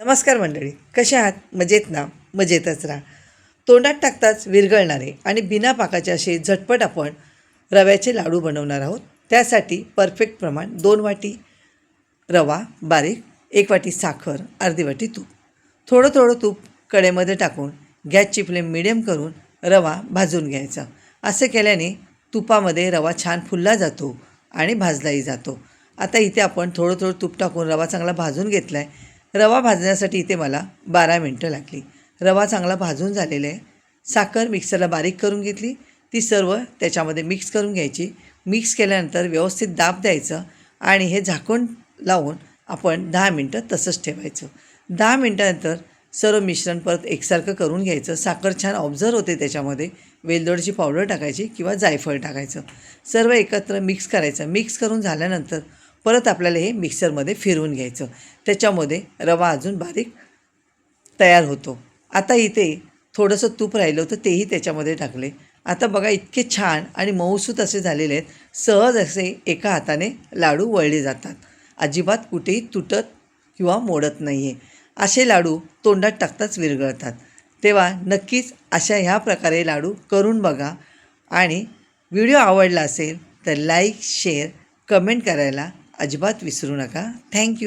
नमस्कार मंडळी कशा आहात? मजेत ना? मजेतच राहा. तोंडात टाकताच विरघळणारे आणि बिना पाकाचे असे झटपट आपण रव्याचे लाडू बनवणार आहोत. त्यासाठी परफेक्ट प्रमाण दोन वाटी रवा बारीक एक वाटी साखर अर्धी वाटी तूप. थोडं थोडं तूप कडेमध्ये टाकून गॅसची फ्लेम मिडियम करून रवा भाजून घ्यायचा. असं केल्याने तुपामध्ये रवा छान फुलला जातो आणि भाजलाही जातो. आता इथे आपण थोडं थोडं तूप टाकून रवा चांगला भाजून घेतला आहे रवा भाजण्यासाठी इथे मला बारा मिनटं लागली. रवा चांगला भाजून झालेला आहे. साखर मिक्सरला बारीक करून घेतली. ती सर्व त्याच्यामध्ये मिक्स करून घ्यायची. मिक्स केल्यानंतर व्यवस्थित दाब द्यायचं आणि हे झाकून लावून आपण दहा मिनटं तसंच ठेवायचं. दहा मिनटानंतर सर्व मिश्रण परत एकसारखं करून घ्यायचं. साखर छान ऑब्झर्व होते त्याच्यामध्ये. वेलदोडची पावडर टाकायची किंवा जायफळ टाकायचं. सर्व एकत्र मिक्स करायचं. मिक्स करून झाल्यानंतर परत आपल्याला हे मिक्सरमध्ये फिरवून घ्यायचं. त्याच्यामध्ये रवा अजून बारीक तयार होतो. आता इथे थोडंसं तूप राहिलं होतं तेही त्याच्यामध्ये टाकले. आता बघा इतके छान आणि मऊसूत असे झालेले आहेत. सहज असे एका हाताने लाडू वळले जातात. अजिबात कुठेही तुटत किंवा मोडत नाही आहे असे लाडू तोंडात टाकताच विरघळतात. तेव्हा नक्कीच अशा ह्या प्रकारे लाडू करून बघा. आणि व्हिडिओ आवडला असेल तर लाईक शेअर कमेंट करायला अजिबात विसरू नका. थँक्यू